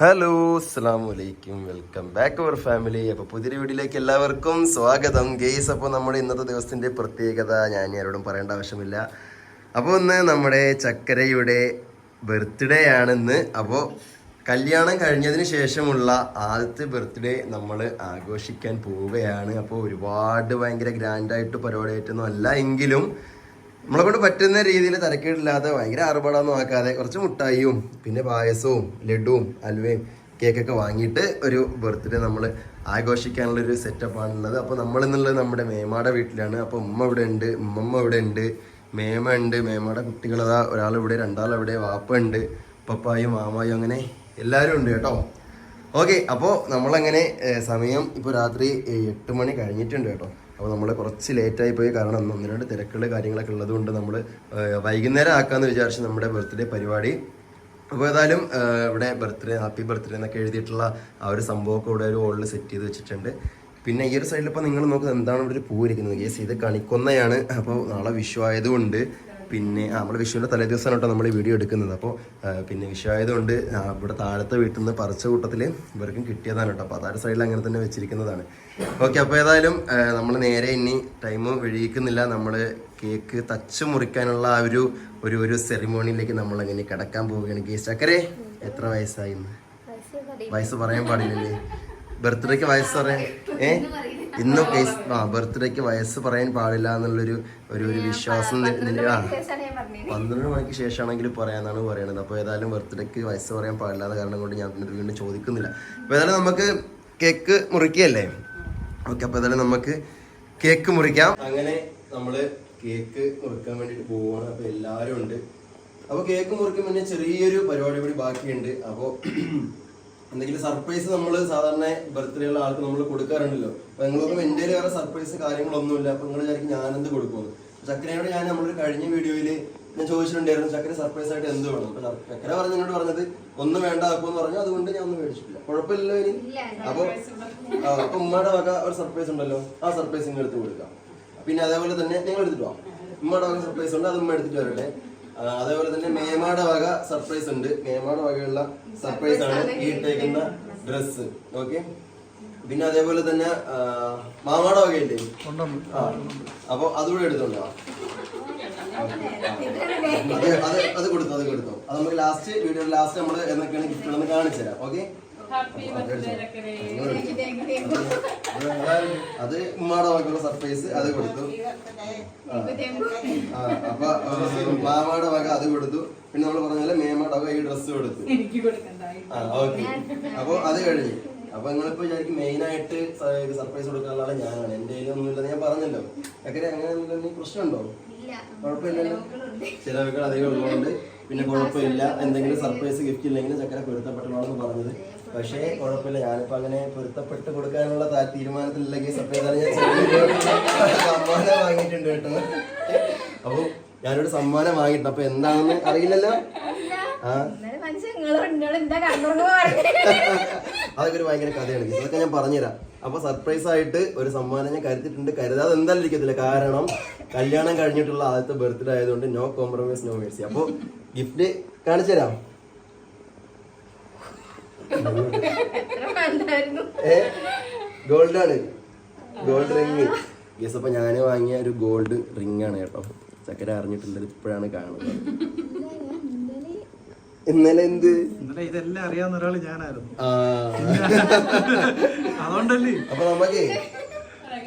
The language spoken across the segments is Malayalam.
ഹലോ അസ്സാം വലൈക്കും വെൽക്കം ബാക്ക് അവർ ഫാമിലി അപ്പോൾ പുതിയ വീഡിയോയിലേക്ക് എല്ലാവർക്കും സ്വാഗതം. ഗെയ്സ് അപ്പോൾ നമ്മുടെ ഇന്നത്തെ ദിവസത്തിന്റെ പ്രത്യേകത ഞാൻ ആരോടും പറയേണ്ട ആവശ്യമില്ല. അപ്പോൾ ഇന്ന് നമ്മുടെ ചക്കരയുടെ ബർത്ത്ഡേ ആണെന്ന്. അപ്പോൾ കല്യാണം കഴിഞ്ഞതിന് ശേഷമുള്ള ആദ്യത്തെ ബർത്ത്ഡേ നമ്മൾ ആഘോഷിക്കാൻ പോവുകയാണ്. അപ്പോൾ ഒരുപാട് ഭയങ്കര ഗ്രാൻഡായിട്ട് പരിപാടിയായിട്ടൊന്നും അല്ല എങ്കിലും നമ്മളെ കൊണ്ട് പറ്റുന്ന രീതിയിൽ തരക്കേടില്ലാതെ ഭയങ്കര ആറുപാടാന്ന് ആക്കാതെ കുറച്ച് മുട്ടായിയും പിന്നെ പായസവും ലഡുവും അൽവയും കേക്കൊക്കെ വാങ്ങിയിട്ട് ഒരു ബർത്ത്ഡേ നമ്മൾ ആഘോഷിക്കാനുള്ള ഒരു സെറ്റപ്പാണുള്ളത്. അപ്പോൾ നമ്മളിന്നുള്ളത് നമ്മുടെ മേമാടെ വീട്ടിലാണ്. അപ്പോൾ ഉമ്മ ഇവിടെ ഉണ്ട് ഉമ്മമ്മ ഇവിടെ ഉണ്ട് മേമ ഉണ്ട് മേമയുടെ കുട്ടികളതാ രണ്ടാൾ ഇവിടെ വാപ്പ ഉണ്ട് പപ്പായും മാമായും അങ്ങനെ എല്ലാവരും ഉണ്ട് കേട്ടോ. ഓക്കെ അപ്പോൾ നമ്മളങ്ങനെ സമയം ഇപ്പോൾ രാത്രി എട്ട് മണി കഴിഞ്ഞിട്ടുണ്ട് കേട്ടോ. അപ്പോൾ നമ്മൾ കുറച്ച് ലേറ്റായി പോയി. കാരണം ഒന്ന് രണ്ട് തിരക്കുകൾ കാര്യങ്ങളൊക്കെ ഉള്ളതുകൊണ്ട് നമ്മൾ വൈകുന്നേരം ആക്കാമെന്ന് വിചാരിച്ച് നമ്മുടെ ബർത്ത്ഡേ പരിപാടി. അപ്പോൾ ഏതായാലും ഇവിടെ ബർത്ത്ഡേ ഹാപ്പി ബർത്ത്ഡേ എന്നൊക്കെ എഴുതിയിട്ടുള്ള ആ ഒരു സംഭവമൊക്കെ ഇവിടെ ഒരു ഹോളിൽ സെറ്റ് ചെയ്ത് വെച്ചിട്ടുണ്ട്. പിന്നെ ഈ ഒരു സൈഡിൽ ഇപ്പോൾ നിങ്ങൾ നോക്കുന്നത് എന്താണ് ഇവിടെ ഒരു പൂ ഇരിക്കുന്നത്? യെസ് ഇത് കണിക്കൊന്നയാണ്. അപ്പോൾ നാളെ വിഷു ആയതുകൊണ്ട് പിന്നെ നമ്മൾ നമ്മുടെ വിഷുവിന്റെ തലേ ദിവസമാണ് കേട്ടോ നമ്മൾ ഈ വീഡിയോ എടുക്കുന്നത്. അപ്പോൾ പിന്നെ വിഷു ആയതുകൊണ്ട് ഇവിടെ താഴത്തെ വീട്ടിൽ നിന്ന് പറിച്ച കൂട്ടത്തിൽ ഇവർക്കും കിട്ടിയതാണ് കേട്ടോ. അപ്പോൾ അതായത് സൈഡിൽ അങ്ങനെ തന്നെ വെച്ചിരിക്കുന്നതാണ്. ഓക്കെ അപ്പോൾ ഏതായാലും നമ്മൾ നേരെ ഇനി ടൈം വെഴിയിക്കുന്നില്ല നമ്മൾ കേക്ക് തച്ച് മുറിക്കാനുള്ള ആ ഒരു ഒരു ഒരു സെറിമോണിയിലേക്ക് നമ്മൾ അങ്ങനെ കിടക്കാൻ പോവുകയാണ്. കേസ് ചക്കരെ എത്ര വയസ്സായി ഇന്ന്? വയസ്സ് പറയാൻ പാടില്ലല്ലേ? ബർത്ത്ഡേക്ക് വയസ്സ് പറയാൻ ഏ? ഇന്നും കേസ് ആ ബർത്ത്ഡേക്ക് വയസ്സ് പറയാൻ പാടില്ല എന്നുള്ളൊരു ഒരു ഒരു വിശ്വാസം പന്ത്രണ്ട് മണിക്ക് ശേഷമാണെങ്കിൽ പറയാന്നാണ് പറയണത്. അപ്പോൾ ഏതായാലും ബർത്ത്ഡേക്ക് വയസ്സ് പറയാൻ പാടില്ലാത്ത കാരണം കൊണ്ട് ഞാൻ പിന്നെ വീണ്ടും ചോദിക്കുന്നില്ല. അപ്പോൾ ഏതായാലും നമുക്ക് കേക്ക് മുറിക്കുകയല്ലേ? ഓക്കെ അപ്പോൾ ഏതായാലും നമുക്ക് കേക്ക് മുറിക്കാം. അങ്ങനെ നമ്മൾ കേക്ക് മുറിക്കാൻ വേണ്ടിയിട്ട് പോവുകയാണ് അപ്പോൾ എല്ലാവരും ഉണ്ട്. അപ്പോൾ കേക്ക് മുറിക്കും പിന്നെ ചെറിയൊരു പരിപാടി കൂടി ബാക്കിയുണ്ട്. അപ്പോൾ എന്തെങ്കിലും സർപ്രൈസ് നമ്മൾ സാധാരണ ബർത്ത്ഡേ ഉള്ള ആൾക്ക് നമ്മൾ കൊടുക്കാറുണ്ടല്ലോ. അപ്പൊ നിങ്ങളൊക്കെ എന്റെ വേറെ സർപ്രൈസ് കാര്യങ്ങളൊന്നുമില്ല. അപ്പൊ നിങ്ങൾ വിചാരിക്കും ഞാനെന്ത് കൊടുക്കുമെന്ന് ചക്കരയോട് ഞാൻ നമ്മളൊരു കഴിഞ്ഞ വീഡിയോയിൽ ഞാൻ ചോദിച്ചിട്ടുണ്ടായിരുന്നു ചക്കര സർപ്രൈസ് ആയിട്ട് എന്ത് വേണം? അപ്പൊ ചക്കര പറഞ്ഞു എന്നോട് പറഞ്ഞത് ഒന്നും വേണ്ട ആക്കുമെന്ന് പറഞ്ഞു. അതുകൊണ്ട് ഞാൻ ഒന്നും മേടിച്ചിട്ടില്ല. കുഴപ്പമില്ലല്ലോ ഇനി. അപ്പൊ അപ്പൊ ഉമ്മയുടെ വക ഒരു സർപ്രൈസ് ഉണ്ടല്ലോ. ആ സർപ്രൈസ് നിങ്ങൾ എടുത്ത് കൊടുക്കാം പിന്നെ അതേപോലെ തന്നെ നിങ്ങൾ എടുത്തിട്ട് പോവാം ഉമ്മയുടെ വക സർപ്രൈസ് ഉണ്ട് അത് ഉമ്മ എടുത്തിട്ട് വരട്ടെ. അതേപോലെ തന്നെ മേമാടെ വക സർപ്രൈസ് ഉണ്ട്. മേമാടെ വകയുള്ള സർപ്രൈസ് ആണ് ഈ ഇട്ടേക്കുന്ന ഡ്രസ്സ് ഓക്കെ പിന്നെ അതേപോലെ തന്നെ ആ, ഒക്കെ ഉണ്ട് ആ അപ്പൊ അതുകൂടെ എടുത്തോണ്ടോ? അത് അത് അത് കൊടുത്തു അത് കൊടുത്തു. അത് നമുക്ക് ലാസ്റ്റ് വീഡിയോ ലാസ്റ്റ് നമ്മൾ എന്തൊക്കെയാണ് ഗിഫ്റ്റ് ഉണ്ടെന്ന് കാണിച്ചു തരാം. ഓക്കെ അത് ഉമ്മാടെ വകയുള്ള സർപ്രൈസ് അത് കൊടുത്തു. അപ്പൊ ആ, മാമാടെ വക അത് കൊടുത്തു. പിന്നെ നമ്മൾ പറഞ്ഞ പോലെ മേമാടെ വക ഈ ഡ്രസ്സ് കൊടുത്തു. എനിക്ക് കൊടുക്കണ്ടായി. ആ ഓക്കെ അപ്പൊ അത് കഴിഞ്ഞു. അപ്പൊ നിങ്ങളിപ്പോ വിചാരിക്കും മെയിൻ ആയിട്ട് സർപ്രൈസ് കൊടുക്കാനുള്ള ആൾ ഞാനാണ്. എന്റെ കയ്യിലൊന്നുമില്ലെന്ന് ഞാൻ പറഞ്ഞല്ലോ. അങ്ങനെ അങ്ങനെ പ്രശ്നമുണ്ടോ? കുഴപ്പമില്ലല്ലോ. ചിലവുകൾ അധികം ഉള്ളതുകൊണ്ട് പിന്നെ കുഴപ്പമില്ല. എന്തെങ്കിലും സർപ്രൈസ് ഗിഫ്റ്റ് ഇല്ലെങ്കിൽ ചക്കര പൊരുത്തപ്പെട്ടതാണെന്ന് പറഞ്ഞത്. പക്ഷേ കുഴപ്പമില്ല. ഞാനിപ്പോ അങ്ങനെ പൊരുത്തപ്പെട്ട് കൊടുക്കാനുള്ള തീരുമാനത്തിലില്ലെങ്കിൽ സർപ്രൈസ് ഞാൻ സമ്മാനം വാങ്ങിയിട്ടുണ്ട് കേട്ടോ. അപ്പൊ ഞാനൊരു സമ്മാനം വാങ്ങിയിട്ടുണ്ട്. അപ്പൊ എന്താണെന്ന് അറിയില്ലല്ലോ? ആ? അതൊക്കെ ഒരു ഭയങ്കര കഥയാണ്. ഇതൊക്കെ അതൊക്കെ ഞാൻ പറഞ്ഞുതരാം. അപ്പൊ സർപ്രൈസ് ആയിട്ട് ഒരു സമ്മാനം ഞാൻ കരുതിയിട്ടുണ്ട് കരുതാതെ എന്തായാലും ഇരിക്കത്തില്ല. കാരണം കല്യാണം കഴിഞ്ഞിട്ടുള്ള ആദ്യത്തെ ബർത്ത്ഡേ ആയതുകൊണ്ട് നോ കോംപ്രമൈസ് നോ മേഴ്സി അപ്പൊ ഗിഫ്റ്റ് കാണിച്ചു തരാം. ഏ? ഗോൾഡ് ആണ്. ഗോൾഡ് റിങ് യെസ് അപ്പൊ ഞാൻ വാങ്ങിയ ഒരു ഗോൾഡ് റിംഗ് ആണ് കേട്ടോ. ചക്കര അറിഞ്ഞിട്ടില്ല ഇപ്പോഴാണ് കാണുന്നത്. ഇന്നലെ എന്ത്? ഇന്നലെ ഇതെല്ലാം അറിയാവുന്ന ഒരാൾ ഞാനായിരുന്നു. അതുകൊണ്ടല്ലേ? അപ്പൊ നമുക്ക്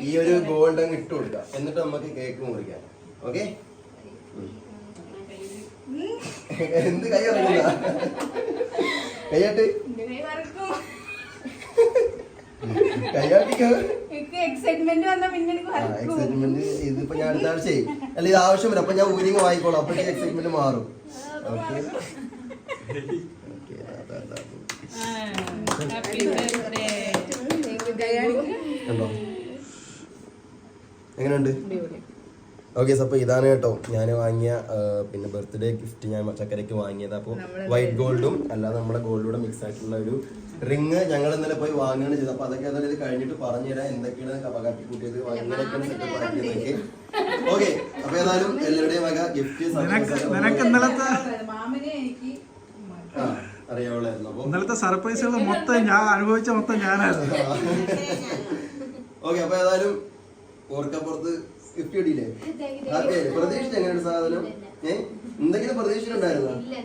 ഈ ഒരു ഗോൾഡൻ അങ്ങ് ഇട്ട് കൊടുക്കാം. എന്നിട്ട് നമുക്ക് കേക്ക് മുറിക്കാം. ഓക്കെ? എന്ത് കൈ അറിയില്ല കൈയാട്ട്. എക്സൈറ്റ്മെന്റ് ഇതിപ്പോ ഞാൻ അടുത്ത ആഴ്ച അല്ല ഇത് ആവശ്യമില്ല. അപ്പൊ ഞാൻ ഊരിങ് വാങ്ങിക്കോളാം. അപ്പൊ എക്സൈറ്റ്മെന്റ് മാറും. ഓക്കെ. കണ്ടോ എങ്ങനെയുണ്ട് ഓക്കെ സപ്പോ ഇതാണ് കേട്ടോ. ഞാൻ വാങ്ങിയ പിന്നെ ബർത്ത്ഡേ ഗിഫ്റ്റ് ഞാൻ ചക്കരയ്ക്ക് വാങ്ങിയത്. അപ്പോൾ വൈറ്റ് ഗോൾഡും അല്ലാതെ നമ്മുടെ ഗോൾഡൂടെ മിക്സ് ആയിട്ടുള്ള ഒരു റിങ് ഞങ്ങൾ ഇന്നലെ പോയി വാങ്ങുകയാണ് ചെയ്തത്. അപ്പൊ അതൊക്കെ അതായത് ഇത് കഴിഞ്ഞിട്ട് പറഞ്ഞുതരാം എന്തൊക്കെയാണ് കാട്ടിക്കൂട്ടിയത് കൂട്ടിയത് സെറ്റപ്പ് ആക്കിയതൊക്കെ ഓക്കെ അപ്പൊ ഏതായാലും എല്ലാവരുടെയും വക ഗിഫ്റ്റ് നിനക്ക് നിനക്ക് ഇന്നലത്തെ മാമനെ എനിക്ക് ആ അറിയാവുള്ളായിരുന്നു. ഇന്നലത്തെ സർപ്രൈസുകൾ മൊത്തം ഞാൻ അനുഭവിച്ച മൊത്തം ഞാനായിരുന്നു. ഓക്കെ അപ്പൊ ഏതായാലും ഓർക്കപ്പുറത്ത് ഗിഫ്റ്റ് കിട്ടിയില്ലേ? ഹാപ്പി പ്രതീക്ഷിച്ച എങ്ങനെയാണ് സാധനം? ഏ? എന്തെങ്കിലും പ്രതീക്ഷിച്ചിട്ടുണ്ടായിരുന്നു ഇല്ല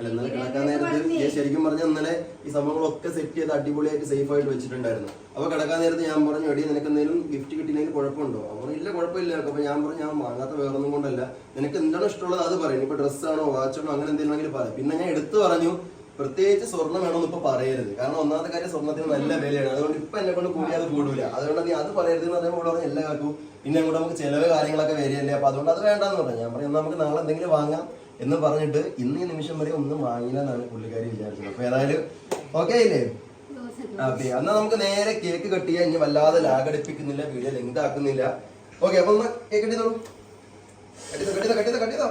അല്ല ഇന്നലെ കിടക്കാൻ നേരത്ത് ഞാൻ ശരിക്കും പറഞ്ഞ ഇന്നലെ ഈ സംഭവങ്ങളൊക്കെ സെറ്റ് ചെയ്ത് അടിപൊളിയായിട്ട് സേഫ് ആയിട്ട് വെച്ചിട്ടുണ്ടായിരുന്നു. അപ്പൊ കിടക്കാൻ നേരത്ത് ഞാൻ പറഞ്ഞു എടി നിനക്ക് എന്തെങ്കിലും ഗിഫ്റ്റ് കിട്ടിയില്ലെങ്കിൽ കുഴപ്പമുണ്ടോ? അവർ ഇല്ല കുഴപ്പമില്ല. അപ്പൊ ഞാൻ പറഞ്ഞു ഞാൻ വാങ്ങാത്ത വേറൊന്നും കൊണ്ടല്ല. നിനക്ക് എന്താണ് ഇഷ്ടമുള്ളത് അത് പറയും. ഇപ്പൊ ഡ്രസ്സാണോ വാച്ചാണോ അങ്ങനെ എന്തെങ്കിലും ആണെങ്കിൽ പറയാം. പിന്നെ ഞാൻ എടുത്തു പറഞ്ഞു പ്രത്യേകിച്ച് സ്വർണം വേണമെന്ന് ഇപ്പൊ പറയരുത്. കാരണം ഒന്നാമത്തെ കാര്യം സ്വർണത്തിന് നല്ല വിലയാണ്. അതുകൊണ്ട് ഇപ്പൊ എന്നെ കൊണ്ട് കൂടി അത് കൂടൂല. അതുകൊണ്ട് നീ അത് പറയരുത് എന്ന് പറയുമ്പോൾ പറഞ്ഞു എല്ലാ കാക്കും. പിന്നെ അങ്ങോട്ട് നമുക്ക് ചിലവ് കാര്യങ്ങളൊക്കെ വരികയല്ലേ. അപ്പൊ അതുകൊണ്ട് അത് വേണ്ടെന്ന് പറഞ്ഞു. ഞാൻ പറഞ്ഞു നമുക്ക് നാളെ എന്തെങ്കിലും വാങ്ങാം. എന്ന് പറഞ്ഞിട്ട് ഇന്ന് ഈ നിമിഷം വരെ ഒന്നും വാങ്ങില്ലെന്നാണ് പുള്ളിക്കാരി വിചാരിച്ചത്. അപ്പൊ ഏതായാലും ഓക്കെ ഇല്ലേ ഓക്കെ എന്നാ നമുക്ക് നേരെ കേക്ക് കട്ട് ചെയ്യാൻ ഇനി വല്ലാതെ ലാഗടിപ്പിക്കുന്നില്ല വീഡിയോ ലെങ്ത് ആക്കുന്നില്ല. ഓക്കെ അപ്പൊ ഒന്ന് കേക്ക് കട്ടിയതോളൂ കട്ടിയതോ കട്ടിയതോ കട്ടിയതോ കട്ടിയതോ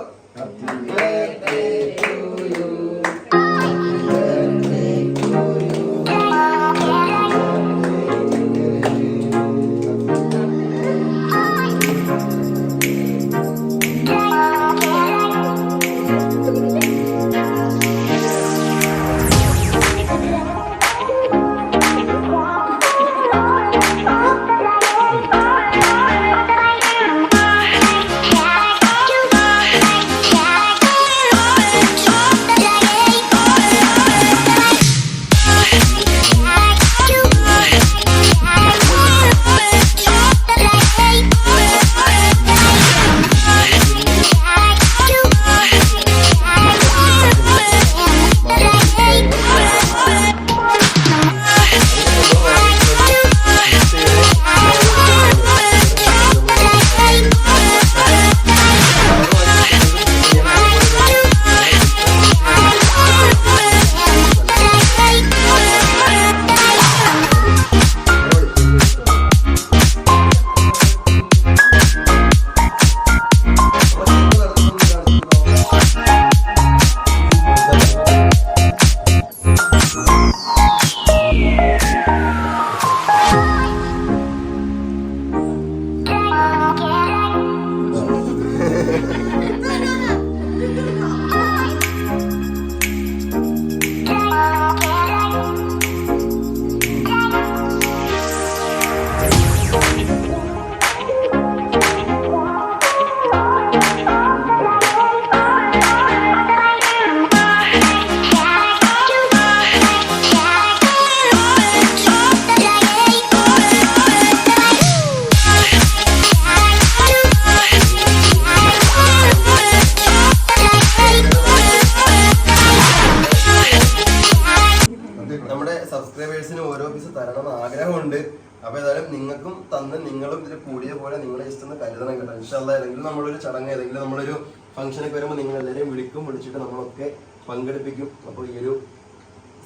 നിങ്ങൾക്കും തന്ന് നിങ്ങളും ഇതിൽ കൂടിയ പോലെ നിങ്ങളെ ഇഷ്ടം ഒന്ന് കരുതണം കേട്ടോ. ഇൻഷാല്ല ഏതെങ്കിലും നമ്മളൊരു ചടങ്ങ് ഏതെങ്കിലും നമ്മളൊരു ഫംഗ്ഷനൊക്കെ വരുമ്പോൾ നിങ്ങൾ എല്ലാവരെയും വിളിക്കും വിളിച്ചിട്ട് നമ്മളൊക്കെ പങ്കെടുപ്പിക്കും. അപ്പോൾ ഈ ഒരു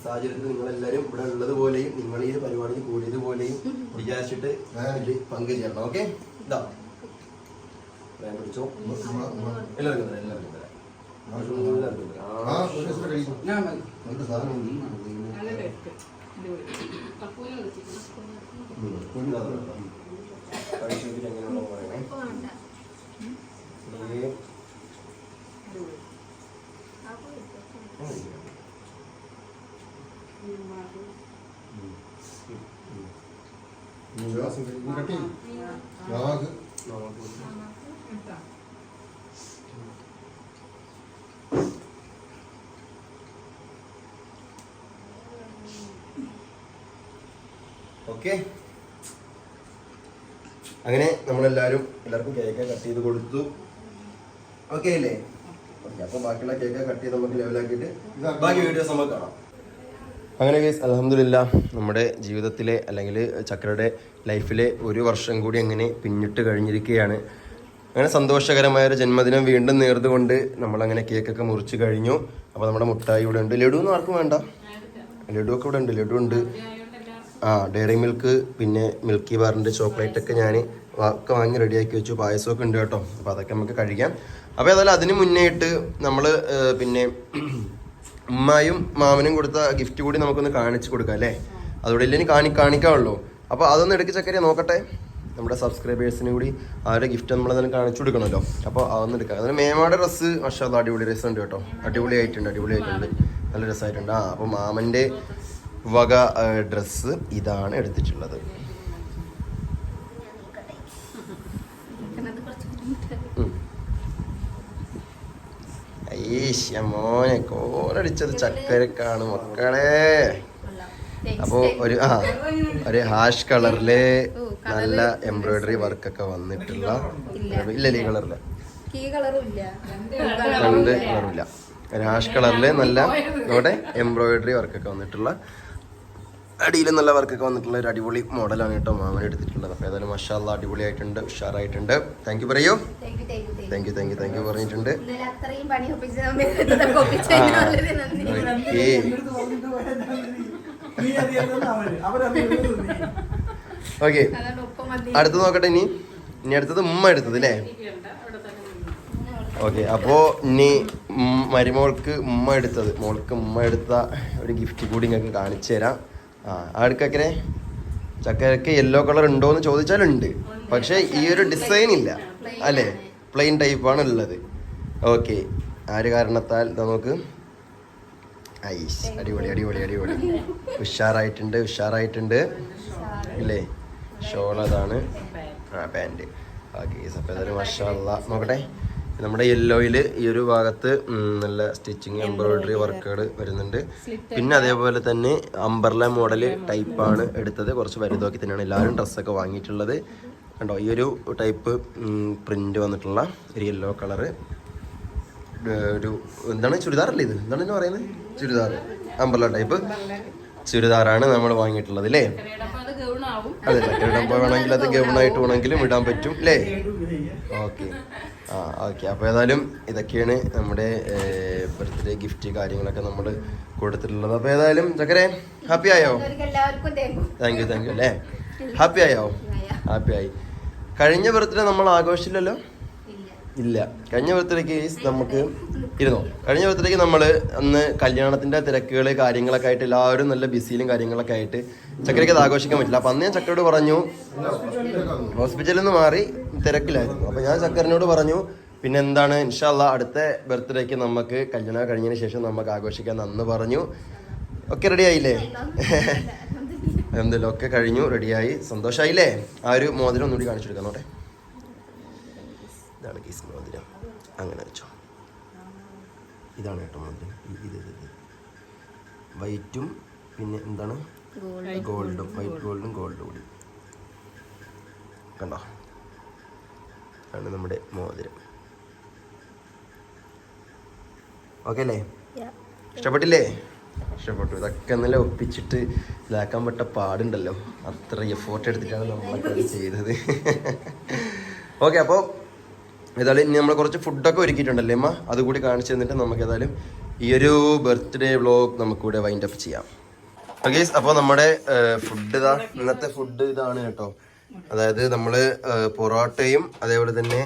സാഹചര്യത്തിൽ നിങ്ങൾ എല്ലാവരും ഇവിടെ ഉള്ളതുപോലെയും നിങ്ങൾ ഈ പരിപാടിയിൽ കൂടിയതുപോലെയും വിചാരിച്ചിട്ട് ഇതിൽ പങ്കുചേരണം. ഓക്കെ? ഇതാ. വേഗം പിടിച്ചോ. എല്ലാവർക്കും തരാം എല്ലാവർക്കും തരാം. നമുക്ക് സാധനം ഉണ്ട്. നല്ല ടേസ്റ്റ് അടിപൊളി ഉം. ഇതാ, ഇതാ, ഇതാ. കഴിച്ച് നോക്കിയിട്ട് എങ്ങനെയാണെന്ന് പറയണേ. ഇപ്പൊ വേണ്ട. ഈ അടിപൊളി അപ്പൊ ഇപ്പൊ. വിശ്വാസം കഴിക്കും. കട്ടി. വാക്ക്. നമുക്ക് എടുത്താ ഓക്കെ അങ്ങനെ നമ്മളെല്ലാവരും എല്ലാവർക്കും കേക്ക് കട്ട് ചെയ്ത് കൊടുത്തു. ഓക്കെ അല്ലേ? അപ്പോൾ അപ്പൊ ബാക്കിയുള്ള കേക്ക് കട്ട് ചെയ്ത് നമുക്ക് ലെവലാക്കിയിട്ട് ബാക്കി വീഡിയോസ് നമുക്ക് കാണാം. അങ്ങനെ കേസ് അലഹമില്ല നമ്മുടെ ജീവിതത്തിലെ അല്ലെങ്കിൽ ചക്രയുടെ ലൈഫിലെ ഒരു വർഷം കൂടി അങ്ങനെ പിന്നിട്ട് കഴിഞ്ഞിരിക്കുകയാണ്. അങ്ങനെ സന്തോഷകരമായ ഒരു ജന്മദിനം വീണ്ടും നേർന്നുകൊണ്ട് നമ്മളങ്ങനെ കേക്കൊക്കെ മുറിച്ച് കഴിഞ്ഞു. അപ്പോൾ നമ്മുടെ മുട്ടായി ഇവിടെ ഉണ്ട്. ലഡു ഒന്നും ആർക്കും വേണ്ട. ലഡു ഒക്കെ ഇവിടെ ഉണ്ട്. ലഡു ഉണ്ട്. ആ ഡയറി മിൽക്ക് പിന്നെ മിൽക്കി ബാറിന്റെ ചോക്ലേറ്റ് ഒക്കെ ഞാൻ ഒക്കെ വാങ്ങി റെഡിയാക്കി വെച്ചു. പായസമൊക്കെ ഉണ്ട് കേട്ടോ. അപ്പോൾ അതൊക്കെ നമുക്ക് കഴിക്കാം. അപ്പോൾ ഏതായാലും അതിന് മുന്നേയിട്ട് നമ്മൾ പിന്നെ ഉമ്മായും മാമനും കൊടുത്ത ഗിഫ്റ്റ് കൂടി നമുക്കൊന്ന് കാണിച്ചു കൊടുക്കാം അല്ലേ? അതോടെ ഇല്ലെങ്കിൽ കാണി കാണിക്കാമല്ലോ അപ്പോൾ അതൊന്ന് ഇടയ്ക്ക് ചക്കരെ നോക്കട്ടെ. നമ്മുടെ സബ്സ്ക്രൈബേഴ്സിന് കൂടി ഒരു ഗിഫ്റ്റ് നമ്മൾ കാണിച്ചു കൊടുക്കണമല്ലോ അപ്പോൾ അതൊന്നും എടുക്കാം. അതിന് മേമയുടെ ഡ്രസ്സ് പക്ഷേ അത് അടിപൊളി ഉണ്ട് കേട്ടോ. അടിപൊളിയായിട്ടുണ്ട് അടിപൊളിയായിട്ടുണ്ട്. നല്ല രസമായിട്ടുണ്ട് ആ അപ്പോൾ മാമന്റെ വക ഡ്രസ്സ് ഇതാണ് എടുത്തിട്ടുള്ളത്. മോനെ കോലടിച്ചത് ചക്കരക്കാണ് മക്കളെ. അപ്പോ ഒരു ആ ഒരു ഹാഷ് കളറിൽ നല്ല എംബ്രോയിഡറി വർക്കൊക്കെ വന്നിട്ടുള്ള ഇല്ല. ഈ കളറിൽ രണ്ട് കളറില്ല ഒരു ഹാഷ് കളറിൽ നല്ല നമ്മുടെ എംബ്രോയിഡറി വർക്കൊക്കെ വന്നിട്ടുള്ള അടിയിൽ നല്ല വർക്കൊക്കെ വന്നിട്ടുള്ള ഒരു അടിപൊളി മോഡലാണ് കേട്ടോ മാമൻ എടുത്തിട്ടുള്ളത്. അപ്പോൾ ഏതായാലും മഷാല്ല അടിപൊളിയായിട്ടുണ്ട് ഉഷാറായിട്ടുണ്ട്. താങ്ക് യു പറയൂ. Thank you thank you thank you പറഞ്ഞിട്ടുണ്ട്. ഓക്കേ അടുത്ത് നോക്കട്ടെ ഇനി. ഇനി അടുത്തത് ഉമ്മ എടുത്തത് അല്ലേ? ഓക്കെ അപ്പോൾ ഇനി മരുമോൾക്ക് ഉമ്മ എടുത്തത്. മോൾക്ക് ഉമ്മ എടുത്ത ഒരു ഗിഫ്റ്റ് കൂടി ഞങ്ങൾക്ക് കാണിച്ചു തരാം ആ അടുക്കക്കരെ ചക്കരക്ക് യെല്ലോ കളർ ഉണ്ടോ എന്ന് ചോദിച്ചാലുണ്ട്. പക്ഷേ ഈ ഒരു ഡിസൈൻ ഇല്ല. അല്ലേ? പ്ലെയിൻ ടൈപ്പ് ആണ് ഉള്ളത്. ഓക്കെ ആ ഒരു കാരണത്താൽ നമുക്ക്? ഐസ്. അടിപൊളി അടിപൊളി അടിപൊളി. ഉഷാറായിട്ടുണ്ട് ഉഷാറായിട്ടുണ്ട്. ഇല്ലേ? ഷോൾ അതാണ്. ആ പാന്റ് ഓക്കെ അപ്പോൾ ഏതായാലും മഷാല്ല നോക്കട്ടെ. നമ്മുടെ യെല്ലോയിൽ ഈ ഒരു ഭാഗത്ത് നല്ല സ്റ്റിച്ചിങ് എംബ്രോയിഡറി വർക്കുകൾ വരുന്നുണ്ട്. പിന്നെ അതേപോലെ തന്നെ അംബർല മോഡൽ ടൈപ്പാണ് എടുത്തത്. കുറച്ച് വലുതൊക്കെ തന്നെയാണ് എല്ലാവരും ഡ്രസ്സൊക്കെ വാങ്ങിയിട്ടുള്ളത്. കണ്ടോ ഈ ഒരു ടൈപ്പ് പ്രിന്റ് വന്നിട്ടുള്ള ഒരു യെല്ലോ കളറ് ഒരു എന്താണ്? ചുരിദാറല്ലേ ഇത്? എന്താണ് പറയുന്നത്? ചുരിദാർ. അമ്പല ടൈപ്പ് ചുരിദാറാണ് നമ്മൾ വാങ്ങിയിട്ടുള്ളത് അല്ലേ അത് ഇടാൻ വേണമെങ്കിൽ അത് ഗവണായിട്ട് വേണമെങ്കിലും ഇടാൻ പറ്റും അല്ലേ ഓക്കെ. ആ ഓക്കെ. അപ്പോൾ ഏതായാലും ഇതൊക്കെയാണ് നമ്മുടെ ബർത്ത്ഡേ ഗിഫ്റ്റ് കാര്യങ്ങളൊക്കെ നമ്മൾ കൊടുത്തിട്ടുള്ളത്. അപ്പോൾ ഏതായാലും ചക്കരെ ഹാപ്പി ആയോ? താങ്ക് യു താങ്ക് യു അല്ലേ ഹാപ്പി ആയോ? ഹാപ്പി ആയി. കഴിഞ്ഞ ബർത്ത്ഡേ നമ്മൾ ആഘോഷിച്ചില്ലല്ലോ? ഇല്ല. കഴിഞ്ഞ ബർത്ത്ഡേക്ക് നമുക്ക് ഇരുന്നു. കഴിഞ്ഞ ബർത്ത്ഡേക്ക് നമ്മൾ അന്ന് കല്യാണത്തിന്റെ തിരക്കുകൾ കാര്യങ്ങളൊക്കെ ആയിട്ട് എല്ലാവരും നല്ല ബിസിയിലും കാര്യങ്ങളൊക്കെ ആയിട്ട് ചക്കരയ്ക്ക് അത് ആഘോഷിക്കാൻ പറ്റില്ല. അപ്പൊ അന്ന് ഞാൻ ചക്കരോട് പറഞ്ഞു ഹോസ്പിറ്റലിൽ നിന്ന് മാറി തിരക്കിലായിരുന്നു. അപ്പൊ ഞാൻ ചക്കരനോട് പറഞ്ഞു പിന്നെ എന്താണ്? ഇൻഷാല്ല അടുത്ത ബർത്ത്ഡേക്ക് നമുക്ക് കല്യാണം കഴിഞ്ഞതിന് ശേഷം നമുക്ക് ആഘോഷിക്കാൻ അന്ന് പറഞ്ഞു. ഒക്കെ റെഡി ആയില്ലേ? എന്തെങ്കിലും ഒക്കെ കഴിഞ്ഞു റെഡിയായി സന്തോഷമായില്ലേ ആ ഒരു മോതിരം ഒന്നുകൂടി കാണിച്ചു കൊടുക്കാം നോട്ടെ ഇതാണ് കേസ് മോതിരം അങ്ങനെ വെച്ചോ. ഇതാണ് കേട്ടോ മോതിരം ഇത് ഇത് ഇത്. വൈറ്റും പിന്നെ എന്താണ്? ഗോൾഡും വൈറ്റ് ഗോൾഡും ഗോൾഡും കൂടി. കണ്ടോ? ആണ് നമ്മുടെ മോതിരം. ഓക്കെ അല്ലേ? ഇഷ്ടപ്പെട്ടില്ലേ? ഇഷ്ടപ്പെട്ടു. ഇതൊക്കെ നല്ല ഒപ്പിച്ചിട്ട് ഇതാക്കാൻ പറ്റ പാടുണ്ടല്ലോ. അത്ര എഫോർട്ട് എടുത്തിട്ടാണ് നമ്മളൊക്കെ ചെയ്തത്. ഓക്കെ അപ്പോൾ ഏതായാലും ഇനി നമ്മൾ കുറച്ച് ഫുഡൊക്കെ ഒരുക്കിയിട്ടുണ്ടല്ലേ അമ്മ അതുകൂടി കാണിച്ചു തന്നിട്ട് നമുക്ക് ഏതായാലും ഈ ഒരു ബർത്ത്ഡേ വ്ലോഗ് നമുക്കിവിടെ വൈൻഡ് അപ്പ് ചെയ്യാം. ഓക്കെ അപ്പോൾ നമ്മുടെ ഫുഡ് ഇതാ ഇന്നത്തെ ഫുഡ് ഇതാണ് കേട്ടോ. അതായത് നമ്മൾ പൊറോട്ടയും അതേപോലെ തന്നെ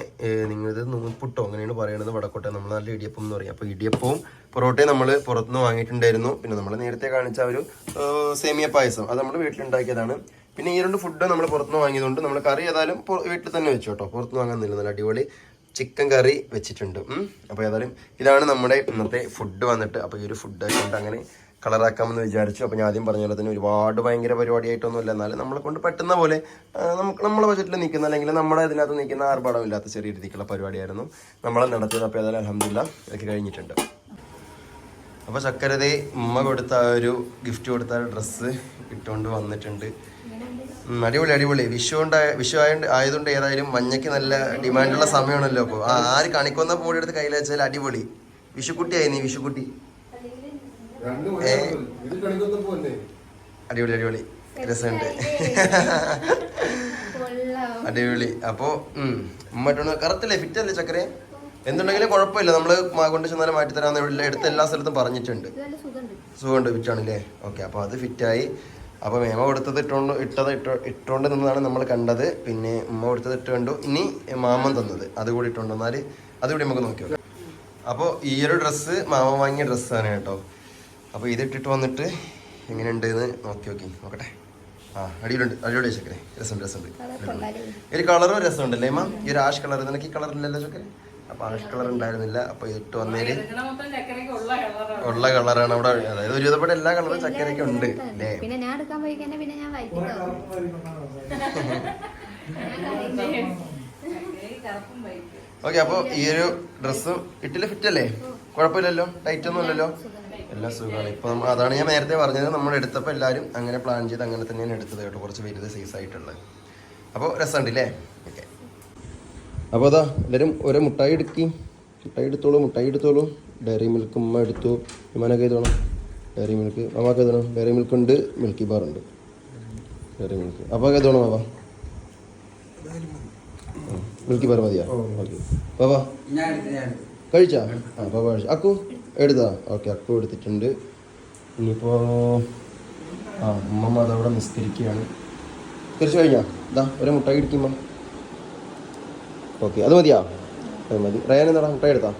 നിങ്ങളിത് നൂൽപുട്ടോ അങ്ങനെയാണ് പറയുന്നത് വടക്കോട്ടെ നമ്മൾ നല്ല ഇടിയപ്പം എന്ന് പറയും. അപ്പോൾ ഇടിയപ്പവും പൊറോട്ടയും നമ്മൾ പുറത്തുനിന്ന് വാങ്ങിയിട്ടുണ്ടായിരുന്നു. പിന്നെ നമ്മൾ നേരത്തെ കാണിച്ച ഒരു സേമിയ പായസം അത് നമ്മൾ വീട്ടിലുണ്ടാക്കിയതാണ്. പിന്നെ ഈ രണ്ട് ഫുഡ് നമ്മൾ പുറത്തുനിന്ന് വാങ്ങിയതുകൊണ്ട് നമ്മൾ കറി ഏതായാലും വീട്ടിൽ തന്നെ വെച്ചു കേട്ടോ. പുറത്തുനിന്ന് വാങ്ങാൻ നല്ല അടിപൊളി ചിക്കൻ കറി വെച്ചിട്ടുണ്ട്. അപ്പോൾ ഏതായാലും ഇതാണ് നമ്മുടെ ഇന്നത്തെ ഫുഡ് വന്നിട്ട്. അപ്പോൾ ഈ ഒരു ഫുഡ് കൊണ്ട് അങ്ങനെ കളറാക്കാമെന്ന് വിചാരിച്ചു. അപ്പോൾ ഞാൻ ആദ്യം പറഞ്ഞ പോലെ തന്നെ ഒരുപാട് ഭയങ്കര പരിപാടിയായിട്ടൊന്നുമില്ല. എന്നാലും നമ്മളെ കൊണ്ട് പറ്റുന്ന പോലെ നമുക്ക് നമ്മളെ ബജറ്റിൽ നിൽക്കുന്ന അല്ലെങ്കിൽ നമ്മുടെ ഇതിനകത്ത് നിൽക്കുന്ന ആർഭാടമില്ലാത്ത ചെറിയ രീതിക്കുള്ള പരിപാടിയായിരുന്നു നമ്മളെ നടത്തിയത്. അപ്പോൾ ഏതായാലും അലഹമില്ല ഇതൊക്കെ കഴിഞ്ഞിട്ടുണ്ട്. അപ്പോൾ ചക്കരതേ ഉമ്മ കൊടുത്ത ഒരു ഗിഫ്റ്റ് കൊടുത്ത ഡ്രസ്സ് ഇട്ടുകൊണ്ട് വന്നിട്ടുണ്ട്. അടിപൊളി അടിപൊളി. വിഷു ഉണ്ടായ വിഷു ആയതുകൊണ്ട് ആയതുകൊണ്ട് ഏതായാലും മഞ്ഞയ്ക്ക് നല്ല ഡിമാൻഡുള്ള സമയമാണല്ലോ അപ്പോൾ ആ ആര് കണിക്കൊന്ന പോടി എടുത്ത് കയ്യിൽ വെച്ചാൽ അടിപൊളി. വിഷുക്കുട്ടിയായി നീ വിഷുക്കുട്ടി. രണ്ട് മണിക്കൂർ ഇത് കണിക്കൊന്നും പോലെ അടിപൊളി അടിപൊളി. രസമുണ്ട്. കൊള്ളാം. അടിപൊളി. അപ്പോൾ ഉമ്മട്ടോണ്ട് കറത്തില്ലേ? ഫിറ്റ് അല്ലേ ചക്കരെ? എന്തുണ്ടെങ്കിലും കുഴപ്പമില്ല. നമ്മൾ കൊണ്ട് ചെന്നാലും മാറ്റി തരാൻ എടുത്ത് എടുത്ത എല്ലാ സ്ഥലത്തും പറഞ്ഞിട്ടുണ്ട്. സുഖമുണ്ട്. ഫിറ്റാണല്ലേ ഓക്കെ അപ്പോൾ അത് ഫിറ്റായി. അപ്പോൾ മേമ കൊടുത്തത് ഇട്ടുകൊണ്ട് ഇട്ടത് ഇട്ടോ ഇട്ടുകൊണ്ട് നിന്നതാണ് നമ്മൾ കണ്ടത്. പിന്നെ ഉമ്മ കൊടുത്തത് ഇട്ട് കണ്ടു. ഇനി മാമൻ തന്നത്. അതുകൂടി ഇട്ടുകൊണ്ട് വന്നാൽ അതുകൂടി നമുക്ക് നോക്കി നോക്കാം അപ്പോൾ ഈ ഒരു ഡ്രസ്സ് മാമ വാങ്ങിയ ഡ്രസ്സാണ് കേട്ടോ. അപ്പോൾ ഇത് ഇട്ടിട്ട് വന്നിട്ട് എങ്ങനെയുണ്ട് എന്ന് നോക്കി നോക്കി നോക്കട്ടെ. ആ അടിയിലുണ്ട്. അടിയോടെ ചക്കരെ. രസം രസമുണ്ട് ഒരു കളറും രസമുണ്ടല്ലേ മാം? ഈ ഒരു ആഷ് കളർ. നിനക്ക് ഈ കളർ ഇല്ലല്ലോ ചക്കരെ? അപ്പൊ ആ കളർ ഉണ്ടായിരുന്നില്ല. അപ്പൊ ഇട്ട് വന്നേര് ഉള്ള കളറാണ് ഉള്ള കളറാണ് അവിടെ. അതായത് ഒരുവിധപ്പെട്ട എല്ലാ കളറും ചക്കരയൊക്കെ ഉണ്ട്. അല്ലേ? പിന്നെ ഞാൻ എടുക്കാൻ പോയി കഴിഞ്ഞാൽ പിന്നെ ഞാൻ ഓക്കെ അപ്പോൾ ഈ ഒരു ഡ്രസ്സ് ഇട്ടില്ല ഫിറ്റ് അല്ലേ? കുഴപ്പമില്ലല്ലോ? ടൈറ്റ് ഒന്നും ഇല്ലല്ലോ? എല്ലാ സുഖമാണ്. ഇപ്പൊ അതാണ് ഞാൻ നേരത്തെ പറഞ്ഞത്. നമ്മൾ എടുത്തപ്പോൾ എല്ലാരും അങ്ങനെ പ്ലാൻ ചെയ്ത് അങ്ങനെ തന്നെയാണ് എടുത്തത് കേട്ടോ. കുറച്ച് വലുത് സൈസ് ആയിട്ടുള്ളത്. അപ്പോൾ രസമുണ്ടല്ലേ ഓക്കെ. അപ്പോൾ അതാ എല്ലാവരും ഒരേ മുട്ടായി എടുക്കി. മുട്ടായി എടുത്തോളൂ മുട്ടായി എടുത്തോളൂ. ഡയറി മിൽക്ക് ഉമ്മ എടുത്തു. വിമാനൊക്കെ എഴുതണം ഡയറി മിൽക്ക് അമ്മയ്ക്ക് എഴുതണം ഡയറി മിൽക്ക് ഉണ്ട് മിൽക്കി ബാർ ഉണ്ട്. ഡയറി മിൽക്ക് അപ്പോൾ എഴുതണം ബാബാ? മിൽക്കി ബാർ മതിയാ? ഓക്കെ ബാബാ? കഴിച്ചാ? ആ പാപ്പ കഴിച്ചു. അക്കു എടുത്താ? ഓക്കെ അക്കു എടുത്തിട്ടുണ്ട്. ഇനിയിപ്പോൾ ആ ഉമ്മ അതവിടെ നിസ്കരിക്കുകയാണ്. തിരിച്ചു കഴിഞ്ഞാ? ഇതാ ഒരു മുട്ടായി ഇടിക്കുമ്പോ ഓക്കെ അത് മതിയാ? അത് മതി. റയാൻ എന്താടാ മുട്ടായി എടുത്താ?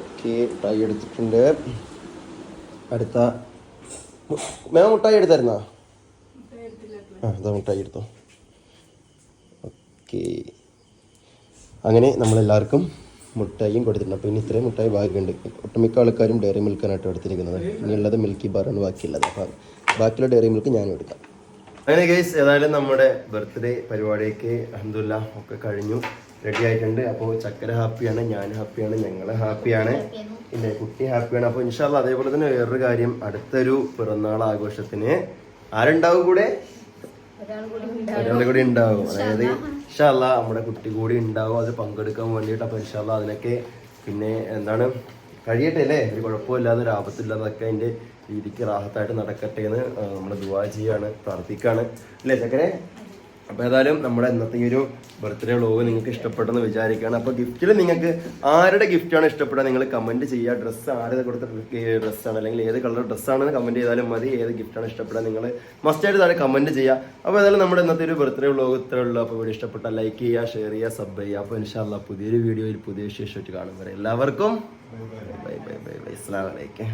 ഓക്കെ മുട്ടായി എടുത്തിട്ടുണ്ട്. അടുത്ത മേ മുട്ടായി എടുത്തായിരുന്നാ? ആ അതാ മുട്ടായി എടുത്തോ. ഓക്കെ. അങ്ങനെ നമ്മളെല്ലാവർക്കും മുട്ടായിയും കൊടുത്തിട്ടുണ്ട്. അപ്പോൾ ഇനി ഇത്രയും മുട്ടായി ബാക്കിയുണ്ട്. ഒട്ടുമിക്ക ആൾക്കാരും ഡയറി മിൽക്കാനായിട്ട് എടുത്തിരിക്കുന്നത്. ഇനിയുള്ളത് മിൽക്കി ബാറാണ് ബാക്കിയുള്ളത്. ബാക്കിയുള്ള ഡയറി മിൽക്ക് ഞാനും എടുക്കാം. അങ്ങനെ ഗൈസ് ഏതായാലും നമ്മുടെ ബർത്ത്ഡേ പരിപാടിയൊക്കെ അഹമ്മദില്ല ഒക്കെ കഴിഞ്ഞു. റെഡി ആയിട്ടുണ്ട്. അപ്പോൾ ചക്കര ഹാപ്പിയാണ് ഞാൻ ഹാപ്പിയാണ് ഞങ്ങൾ ഹാപ്പിയാണ്. പിന്നെ കുട്ടി ഹാപ്പിയാണ്. അപ്പോൾ ഇൻഷാല്ല അതേപോലെ തന്നെ വേറൊരു കാര്യം അടുത്തൊരു പിറന്നാൾ ആഘോഷത്തിന് ആരുണ്ടാവും കൂടെ? ഒരാൾ കൂടി ഉണ്ടാവും. അതായത് ഇൻഷാല്ല നമ്മുടെ കുട്ടി കൂടി ഉണ്ടാവും. അത് പങ്കെടുക്കാൻ വേണ്ടിയിട്ട്. അപ്പോൾ ഇൻഷാല്ല അതിനൊക്കെ പിന്നെ എന്താണ് കഴിയട്ടെ അല്ലേ? ഒരു കുഴപ്പമില്ലാതെ ഒരു ആപത്തില്ലാതൊക്കെ അതിന്റെ രീതിക്ക് റാഹത്തായിട്ട് നടക്കട്ടെ എന്ന് നമ്മൾ ദുവാ ചെയ്യാണ് പ്രാർത്ഥിക്കുകയാണ് അല്ലേ ചക്കരെ അപ്പൊ ഏതായാലും നമ്മുടെ ഇന്നത്തെ ഈ ഒരു ബർത്ത്ഡേ വ്ലോഗ് നിങ്ങൾക്ക് ഇഷ്ടപ്പെട്ടെന്ന് വിചാരിക്കുകയാണ്. അപ്പോൾ ഗിഫ്റ്റിൽ നിങ്ങൾക്ക് ആരുടെ ഗിഫ്റ്റാണ് ഇഷ്ടപ്പെടുക? നിങ്ങൾ കമന്റ് ചെയ്യുക. ഡ്രസ്സ് ആരത് കൊടുത്ത ഡ്രസ്സാണ് അല്ലെങ്കിൽ ഏത് കളർ ഡ്രസ്സാണെന്ന് കമന്റ് ചെയ്താലും മതി. ഏത് ഗിഫ്റ്റാണ് ഇഷ്ടപ്പെടുക നിങ്ങൾ മസ്റ്റായിട്ട് താഴെ കമന്റ് ചെയ്യുക. അപ്പോൾ ഏതായാലും നമ്മുടെ ഇന്നത്തെ ഒരു ബർത്ത്ഡേ വ്ലോഗ് ഇത്രേ ഉള്ളൂ. അപ്പോൾ വീഡിയോ ഇഷ്ടപ്പെട്ട ലൈക്ക് ചെയ്യുക ഷെയർ ചെയ്യുക സബ് ചെയ്യുക. അപ്പോൾ ഇൻഷാല്ല പുതിയൊരു വീഡിയോയിൽ പുതിയ വിശേഷമായിട്ട് കാണും വരെ. എല്ലാവർക്കും ബൈ ബൈ ബൈ ബൈ ഇസ്ലാം അലൈക്കും